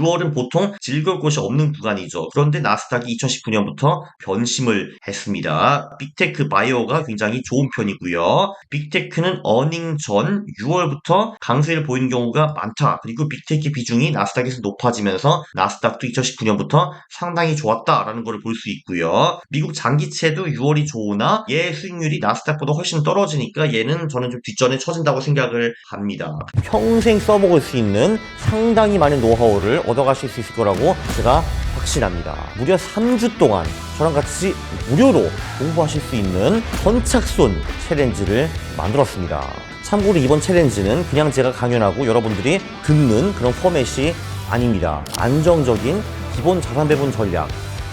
6월은 보통 즐거울 것이 없는 구간이죠. 그런데 나스닥이 2019년부터 변심을 했습니다. 빅테크 바이오가 굉장히 좋은 편이고요. 빅테크는 어닝 전 6월부터 강세를 보이는 경우가 많다. 그리고 빅테크 비중이 나스닥에서 높아지면서 나스닥도 2019년부터 상당히 좋았다라는 것을 볼 수 있고요. 미국 장기채도 6월이 좋으나 얘 수익률이 나스닥보다 훨씬 떨어지니까 얘는 저는 좀 뒷전에 처진다고 생각을 합니다. 평생 써먹을 수 있는 상당히 많은 노하우를 얻어가실 수 있을 거라고 제가 확신합니다. 무려 3주 동안 저랑 같이 무료로 공부하실 수 있는 선착순 챌린지를 만들었습니다. 참고로 이번 챌린지는 그냥 제가 강연하고 여러분들이 듣는 그런 포맷이 아닙니다. 안정적인 기본 자산 배분 전략,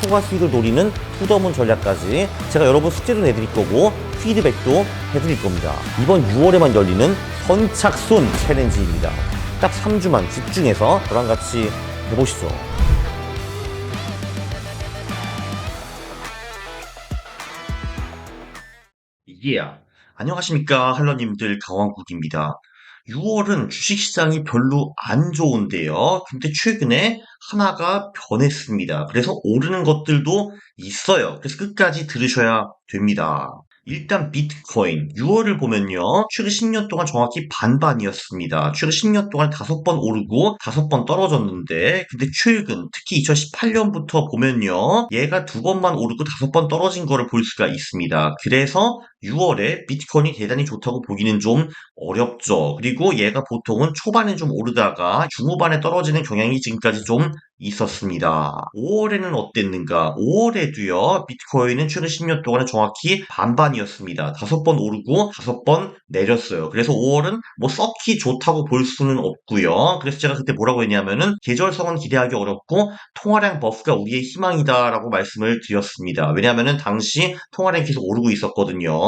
초과 수익을 노리는 투더문 전략까지 제가 여러분 숙제도 내드릴 거고 피드백도 해드릴 겁니다. 이번 6월에만 열리는 선착순 챌린지입니다. 딱 3주만 집중해서 저랑 같이 해보시죠. 이게야. 안녕하십니까 할러님들 강왕국입니다. 6월은 주식시장이 별로 안 좋은데요. 근데 최근에 하나가 변했습니다. 그래서 오르는 것들도 있어요. 그래서 끝까지 들으셔야 됩니다. 일단 비트코인 6월을 보면요. 최근 10년 동안 정확히 반반이었습니다. 최근 10년 동안 5번 오르고 5번 떨어졌는데 근데 최근 특히 2018년부터 보면요. 얘가 두 번만 오르고 5번 떨어진 거를 볼 수가 있습니다. 그래서 6월에 비트코인이 대단히 좋다고 보기는 좀 어렵죠. 그리고 얘가 보통은 초반에 좀 오르다가 중후반에 떨어지는 경향이 지금까지 좀 있었습니다. 5월에는 어땠는가? 5월에도요, 비트코인은 최근 10년 동안에 정확히 반반이었습니다. 다섯 번 오르고 다섯 번 내렸어요. 그래서 5월은 뭐 썩히 좋다고 볼 수는 없고요. 그래서 제가 그때 뭐라고 했냐면은 계절성은 기대하기 어렵고 통화량 버프가 우리의 희망이다라고 말씀을 드렸습니다. 왜냐하면은 당시 통화량이 계속 오르고 있었거든요.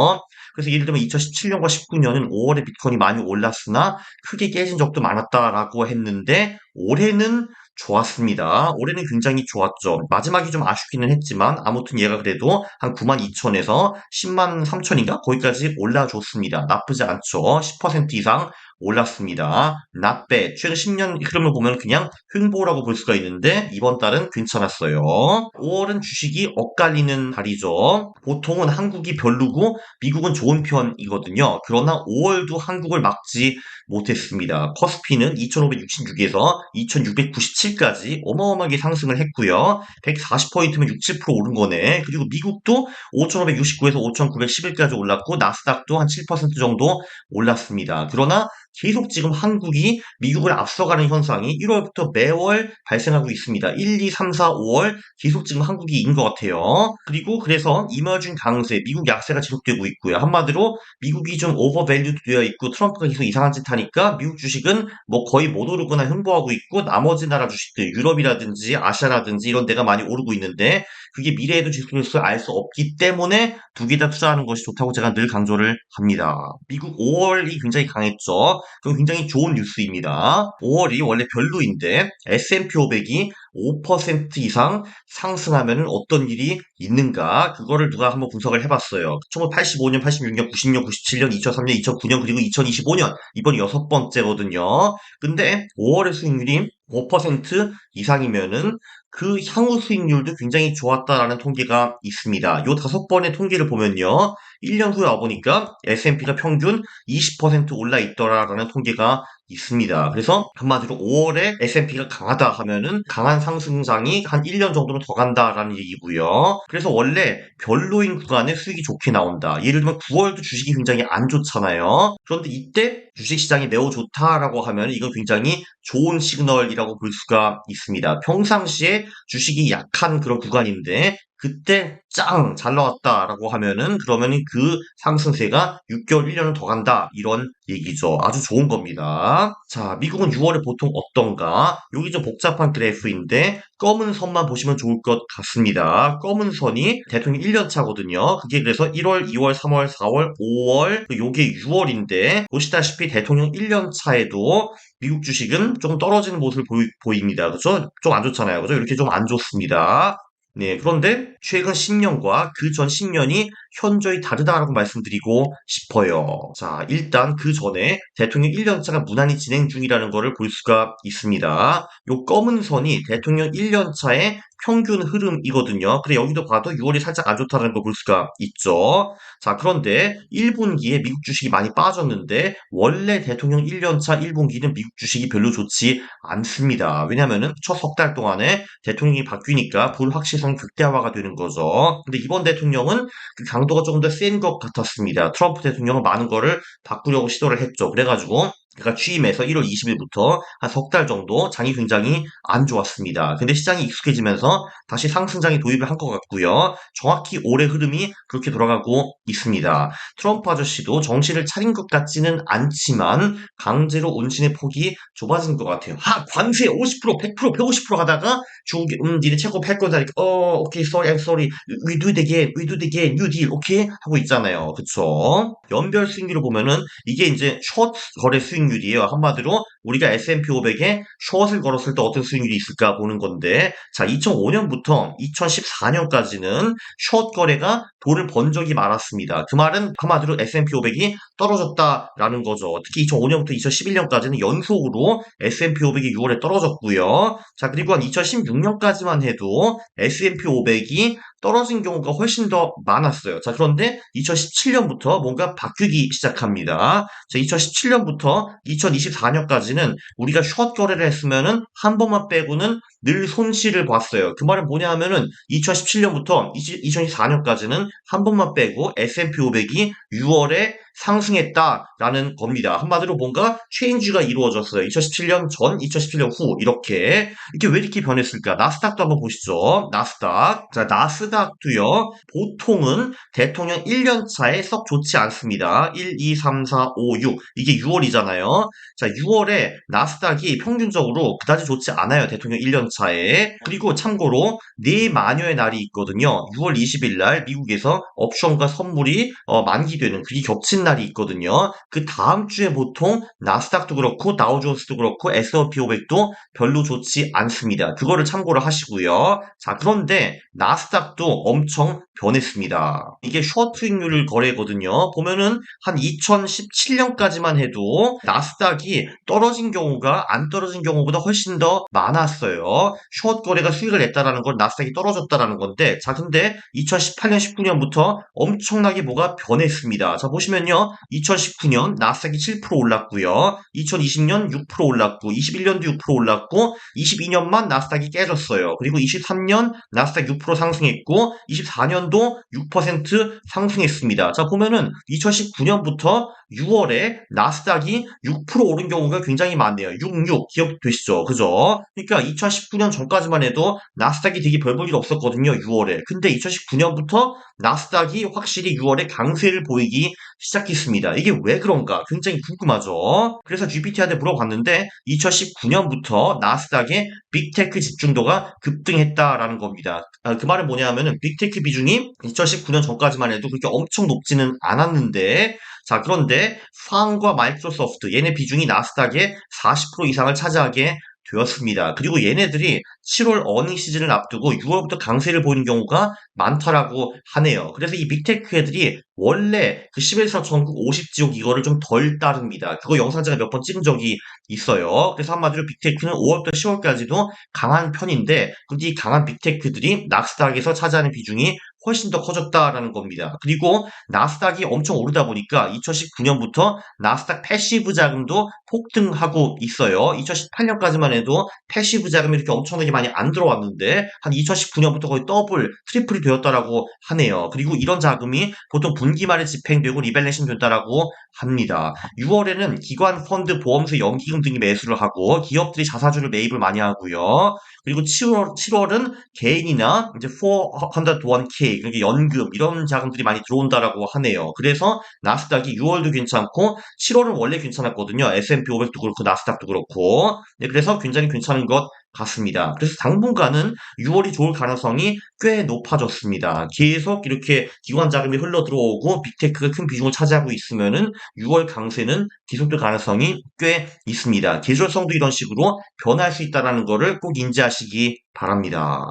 그래서 예를 들면 2017년과 19년은 5월에 비트코인이 많이 올랐으나 크게 깨진 적도 많았다라고 했는데 올해는 좋았습니다. 올해는 굉장히 좋았죠. 마지막이 좀 아쉽기는 했지만 아무튼 얘가 그래도 한 9만 2천에서 10만 3천인가 거기까지 올라줬습니다. 나쁘지 않죠. 10% 이상 올랐습니다. not. 최근 10년 흐름을 보면 그냥 횡보라고 볼 수가 있는데 이번 달은 괜찮았어요. 5월은 주식이 엇갈리는 달이죠. 보통은 한국이 별로고 미국은 좋은 편이거든요. 그러나 5월도 한국을 막지 못했습니다. 커스피는 2566에서 2697까지 어마어마하게 상승을 했고요. 140포인트면 6, 7% 오른 거네. 그리고 미국도 5569에서 5911까지 올랐고 나스닥도 한 7% 정도 올랐습니다. 그러나 계속 지금 한국이 미국을 앞서가는 현상이 1월부터 매월 발생하고 있습니다. 1, 2, 3, 4, 5월 계속 지금 한국이 인것 같아요. 그리고 그래서 이머징 강세, 미국 약세가 지속되고 있고요. 한마디로 미국이 좀 오버밸류도 되어 있고 트럼프가 계속 이상한 짓 하니까 미국 주식은 뭐 거의 못 오르거나 횡보하고 있고 나머지 나라 주식들 유럽이라든지 아시아라든지 이런 데가 많이 오르고 있는데 그게 미래에도 지속될 수 알 수 없기 때문에 두 개 다 투자하는 것이 좋다고 제가 늘 강조를 합니다. 미국 5월이 굉장히 강했죠. 그건 굉장히 좋은 뉴스입니다. 5월이 원래 별로인데 S&P 500이 5% 이상 상승하면 어떤 일이 있는가 그거를 누가 한번 분석을 해봤어요. 1985년, 86년, 90년, 97년, 2003년, 2009년 그리고 2025년 이번 여섯 번째거든요. 근데 5월의 수익률이 5% 이상이면은 그 향후 수익률도 굉장히 좋았다라는 통계가 있습니다. 요 다섯 번의 통계를 보면요. 1년 후에 와보니까 S&P가 평균 20% 올라 있더라라는 통계가 있습니다. 그래서 한마디로 5월에 S&P가 강하다 하면은 강한 상승장이 한 1년 정도는 더 간다라는 얘기고요. 그래서 원래 별로인 구간에 수익이 좋게 나온다. 예를 들면 9월도 주식이 굉장히 안 좋잖아요. 그런데 이때 주식시장이 매우 좋다라고 하면 이건 굉장히 좋은 시그널이라고 볼 수가 있습니다. 평상시에 주식이 약한 그런 구간인데 그때 짱 잘 나왔다라고 하면은 그러면은 그 상승세가 6개월 1년을 더 간다 이런 얘기죠. 아주 좋은 겁니다. 자, 미국은 6월에 보통 어떤가? 여기 좀 복잡한 그래프인데 검은 선만 보시면 좋을 것 같습니다. 검은 선이 대통령 1년 차거든요. 그게 그래서 1월, 2월, 3월, 4월, 5월, 요게 6월인데 보시다시피 대통령 1년 차에도 미국 주식은 조금 떨어지는 모습을 보이, 니다 그죠? 좀 안 좋잖아요. 그죠? 이렇게 좀 안 좋습니다. 네, 그런데 최근 10년과 그 전 10년이 현저히 다르다라고 말씀드리고 싶어요. 자, 일단 그 전에 대통령 1년차가 무난히 진행 중이라는 것을 볼 수가 있습니다. 요 검은 선이 대통령 1년차의 평균 흐름이거든요. 그래 여기도 봐도 6월이 살짝 안 좋다는 걸 볼 수가 있죠. 자 그런데 1분기에 미국 주식이 많이 빠졌는데 원래 대통령 1년차 1분기는 미국 주식이 별로 좋지 않습니다. 왜냐하면 첫석 달 동안에 대통령이 바뀌니까 불확실성 극대화가 되는 거죠. 근데 이번 대통령은 그 강 도가 조금 더 센 것 같았습니다. 트럼프 대통령은 많은 거를 바꾸려고 시도를 했죠. 그래가지고 그가 취임해서 1월 20일부터 한 석 달 정도 장이 굉장히 안 좋았습니다. 근데 시장이 익숙해지면서 다시 상승장이 도입을 한 것 같고요. 정확히 올해 흐름이 그렇게 돌아가고 있습니다. 트럼프 아저씨도 정신을 차린 것 같지는 않지만 강제로 온신의 폭이 좁아진 것 같아요. 하 관세 50% 100% 150% 하다가 중국이 음 니네 채권 팔 거다 어 오케이 sorry I'm sorry we do it again we do it again new deal 오케이 하고 있잖아요. 그쵸? 연별 수익률을 보면은 이게 이제 숏 거래 수익 률이에요. 한마디로 우리가 S&P 500에 숏을 걸었을 때 어떤 수익률이 있을까 보는 건데 자 2005년부터 2014년까지는 숏 거래가 돈을 번 적이 많았습니다. 그 말은 한마디로 S&P 500이 떨어졌다라는 거죠. 특히 2005년부터 2011년까지는 연속으로 S&P 500이 6월에 떨어졌고요. 자 그리고 한 2016년까지만 해도 S&P 500이 떨어진 경우가 훨씬 더 많았어요. 자, 그런데 2017년부터 뭔가 바뀌기 시작합니다. 자, 2017년부터 2024년까지는 우리가 숏 거래를 했으면은 한 번만 빼고는 늘 손실을 봤어요. 그 말은 뭐냐 하면은 2017년부터 2024년까지는 한 번만 빼고 S&P 500이 6월에 상승했다라는 겁니다. 한마디로 뭔가 체인지가 이루어졌어요. 2017년 전, 2017년 후 이렇게 이렇게 왜 이렇게 변했을까? 나스닥도 한번 보시죠. 나스닥. 자, 나스닥도요. 보통은 대통령 1년 차에 썩 좋지 않습니다. 1, 2, 3, 4, 5, 6 이게 6월이잖아요. 자, 6월에 나스닥이 평균적으로 그다지 좋지 않아요. 대통령 1년 차에. 그리고 참고로 네 마녀의 날이 있거든요. 6월 20일 날 미국에서 옵션과 선물이 어, 만기되는 그게 겹친 날이 있거든요. 그 다음 주에 보통 나스닥도 그렇고 다우존스도 그렇고 S&P 500도 별로 좋지 않습니다. 그거를 참고를 하시고요. 자, 그런데 나스닥도 엄청 변했습니다. 이게 숏 수익률 거래거든요. 보면은 한 2017년까지만 해도 나스닥이 떨어진 경우가 안 떨어진 경우보다 훨씬 더 많았어요. 숏 거래가 수익을 냈다라는 건 나스닥이 떨어졌다라는 건데 자 근데 2018년 19년부터 엄청나게 뭐가 변했습니다. 자 보시면요. 2019년 나스닥이 7% 올랐고요. 2020년 6% 올랐고 21년도 6% 올랐고 22년만 나스닥이 깨졌어요. 그리고 23년 나스닥 6% 상승했고 24년도 6% 상승했습니다. 자 보면은 2019년부터 6월에 나스닥이 6% 오른 경우가 굉장히 많네요. 66 기억되시죠? 그죠? 그러니까 2019년 전까지만 해도 나스닥이 되게 별 볼 일 없었거든요. 6월에. 근데 2019년부터 나스닥이 확실히 6월에 강세를 보이기 시작했습니다. 이게 왜 그런가? 굉장히 궁금하죠? 그래서 GPT한테 물어봤는데 2019년부터 나스닥의 빅테크 집중도가 급등했다라는 겁니다. 아, 그 말은 뭐냐 하면은 빅테크 비중이 2019년 전까지만 해도 그렇게 엄청 높지는 않았는데 자, 그런데 파운과 마이크로소프트 얘네 비중이 나스닥의 40% 이상을 차지하게 되었습니다. 그리고 얘네들이 7월 어닝 시즌을 앞두고 6월부터 강세를 보이는 경우가 많다라고 하네요. 그래서 이 빅테크 애들이 원래 그 11사 전국 50지옥 이거를 좀 덜 따릅니다. 그거 영상 제가 몇 번 찍은 적이 있어요. 그래서 한마디로 빅테크는 5월부터 10월까지도 강한 편인데 근데 이 강한 빅테크들이 낙스닥에서 차지하는 비중이 훨씬 더 커졌다라는 겁니다. 그리고 나스닥이 엄청 오르다 보니까 2019년부터 나스닥 패시브 자금도 폭등하고 있어요. 2018년까지만 해도 패시브 자금이 이렇게 엄청나게 많이 안 들어왔는데 한 2019년부터 거의 더블, 트리플이 되었다라고 하네요. 그리고 이런 자금이 보통 분기 말에 집행되고 리밸레이션 된다라고 합니다. 6월에는 기관, 펀드, 보험세, 연기금 등이 매수를 하고 기업들이 자사주를 매입을 많이 하고요. 그리고 7월, 7월은 개인이나 이제 401k, 그러니까 연금, 이런 자금들이 많이 들어온다라고 하네요. 그래서 나스닥이 6월도 괜찮고, 7월은 원래 괜찮았거든요. S&P 500도 그렇고, 나스닥도 그렇고. 네, 그래서 굉장히 괜찮은 것 같습니다. 그래서 당분간은 6월이 좋을 가능성이 꽤 높아졌습니다. 계속 이렇게 기관 자금이 흘러 들어오고 빅테크가 큰 비중을 차지하고 있으면은 6월 강세는 계속될 가능성이 꽤 있습니다. 계절성도 이런 식으로 변할 수 있다는 것을 꼭 인지하시기 바랍니다.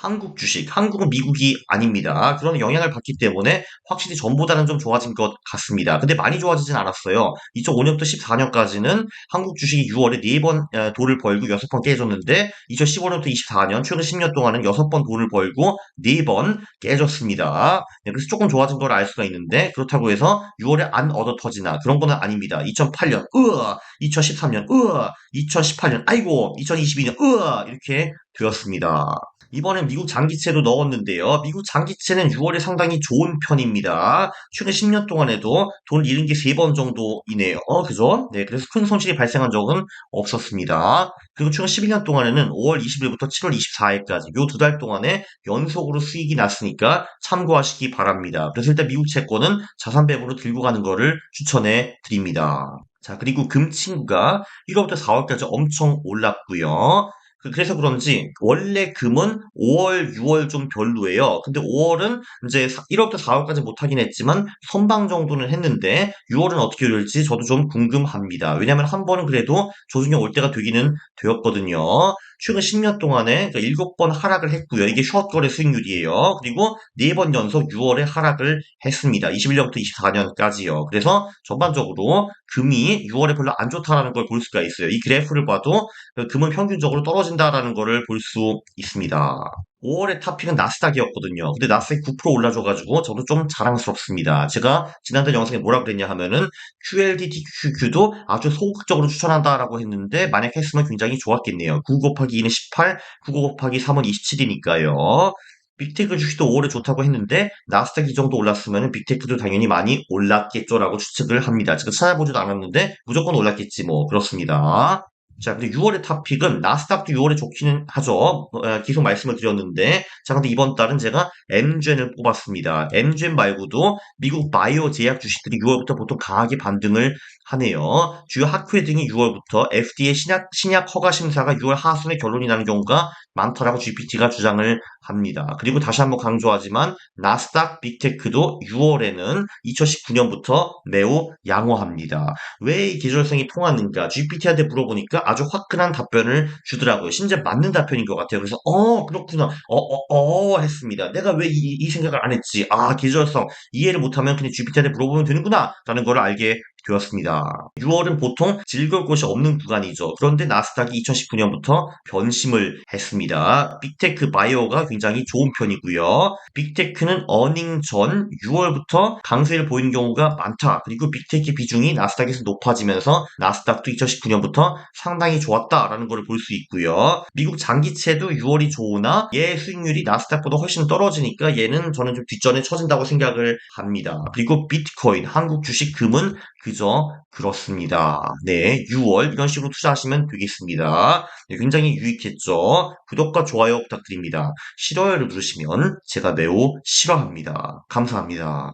한국 주식, 한국은 미국이 아닙니다. 그런 영향을 받기 때문에 확실히 전보다는 좀 좋아진 것 같습니다. 근데 많이 좋아지진 않았어요. 2005년부터 14년까지는 한국 주식이 6월에 4번 돈을 벌고 6번 깨졌는데 2015년부터 24년 최근 10년 동안은 6번 돈을 벌고 4번 깨졌습니다. 네, 그래서 조금 좋아진 걸 알 수가 있는데 그렇다고 해서 6월에 안 얻어 터지나 그런 거는 아닙니다. 2008년 으아 2013년 으아 2018년 아이고 2022년 으아 이렇게 되었습니다. 이번엔 미국 장기채도 넣었는데요. 미국 장기채는 6월에 상당히 좋은 편입니다. 최근 10년 동안에도 돈을 잃은 게 3번 정도이네요. 그죠? 네, 그래서 큰 손실이 발생한 적은 없었습니다. 그리고 최근 11년 동안에는 5월 20일부터 7월 24일까지 요 두 달 동안에 연속으로 수익이 났으니까 참고하시기 바랍니다. 그래서 일단 미국 채권은 자산 배분으로 들고 가는 거를 추천해 드립니다. 자, 그리고 금 친구가 1월부터 4월까지 엄청 올랐고요. 그- 그래서 그런지 원래 금은 5월, 6월 좀 별로예요. 근데 5월은 이제 1월부터 4월까지 못하긴 했지만 선방 정도는 했는데 6월은 어떻게 될지 저도 좀 궁금합니다. 왜냐면 한 번은 그래도 조중에 올 때가 되기는 되었거든요. 최근 10년 동안에 7번 하락을 했고요. 이게 숏거래 수익률이에요. 그리고 4번 연속 6월에 하락을 했습니다. 21년부터 24년까지요. 그래서 전반적으로 금이 6월에 별로 안 좋다라는 걸 볼 수가 있어요. 이 그래프를 봐도 금은 평균적으로 떨어 진다라는 것을 볼 수 있습니다. 5월의 탑픽은 나스닥이었거든요. 근데 나스닥이 9% 올라줘가지고 저도 좀 자랑스럽습니다. 제가 지난달 영상에 뭐라 그랬냐 하면은 QLDTQQ도 아주 소극적으로 추천한다라고 했는데 만약 했으면 굉장히 좋았겠네요. 9 곱하기 2는 18, 9 곱하기 3은 27이니까요. 빅테크 주식도 5월에 좋다고 했는데 나스닥 이 정도 올랐으면 빅테크도 당연히 많이 올랐겠죠라고 추측을 합니다. 제가 찾아보지도 않았는데 무조건 올랐겠지 뭐 그렇습니다. 자, 근데 6월의 탑픽은 나스닥도 6월에 좋기는 하죠. 어, 계속 말씀을 드렸는데, 자, 근데 이번 달은 제가 엠젠을 뽑았습니다. 엠젠 말고도 미국 바이오 제약 주식들이 6월부터 보통 강하게 반등을 하네요. 주요 학회 등이 6월부터 FDA 신약, 신약 허가 심사가 6월 하순에 결론이 나는 경우가 많다라고 GPT가 주장을 합니다. 그리고 다시 한번 강조하지만 나스닥 빅테크도 6월에는 2019년부터 매우 양호합니다. 왜 이 계절성이 통하는가? GPT한테 물어보니까 아주 화끈한 답변을 주더라고요. 심지어 맞는 답변인 것 같아요. 그래서 어 그렇구나. 어어어 어, 어, 했습니다. 내가 왜 이 이 생각을 안 했지? 아 계절성 이해를 못하면 그냥 GPT한테 물어보면 되는구나 라는 걸 알게 되었습니다. 6월은 보통 즐거울 것이 없는 구간이죠. 그런데 나스닥이 2019년부터 변심을 했습니다. 빅테크 바이오가 굉장히 좋은 편이고요. 빅테크는 어닝 전 6월부터 강세를 보이는 경우가 많다. 그리고 빅테크 비중이 나스닥에서 높아지면서 나스닥도 2019년부터 상당히 좋았다라는 것을 볼 수 있고요. 미국 장기채도 6월이 좋으나 얘 수익률이 나스닥보다 훨씬 떨어지니까 얘는 저는 좀 뒷전에 처진다고 생각을 합니다. 그리고 비트코인, 한국 주식, 금은 그저 그렇습니다. 네, 6월 이런 식으로 투자하시면 되겠습니다. 네, 굉장히 유익했죠. 구독과 좋아요 부탁드립니다. 싫어요를 누르시면 제가 매우 싫어합니다. 감사합니다.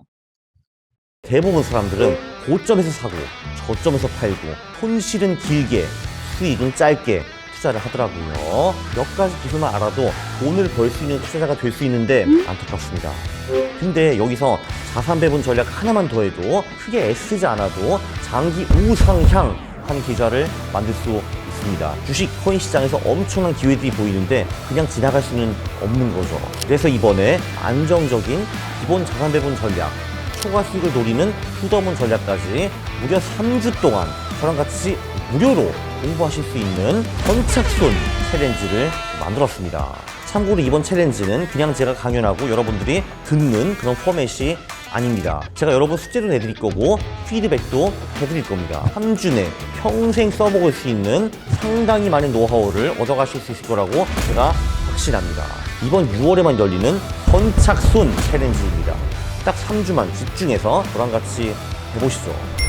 대부분 사람들은 고점에서 사고 저점에서 팔고 손실은 길게 수익은 짧게 투자를 하더라고요. 몇 가지 기술만 알아도 돈을 벌 수 있는 투자자가 될 수 있는데 안타깝습니다. 근데 여기서 자산 배분 전략 하나만 더해도 크게 애쓰지 않아도 장기 우상향한 계좌를 만들 수 있습니다. 주식 코인 시장에서 엄청난 기회들이 보이는데 그냥 지나갈 수는 없는 거죠. 그래서 이번에 안정적인 기본 자산 배분 전략, 초과 수익을 노리는 투더문 전략까지 무려 3주 동안 저랑 같이 무료로 공부하실 수 있는 선착순 챌린지를 만들었습니다. 참고로 이번 챌린지는 그냥 제가 강연하고 여러분들이 듣는 그런 포맷이 아닙니다. 제가 여러분 숙제도 내드릴 거고 피드백도 해드릴 겁니다. 3주 내 평생 써먹을 수 있는 상당히 많은 노하우를 얻어가실 수 있을 거라고 제가 확신합니다. 이번 6월에만 열리는 선착순 챌린지입니다. 딱 3주만 집중해서 저랑 같이 해보시죠.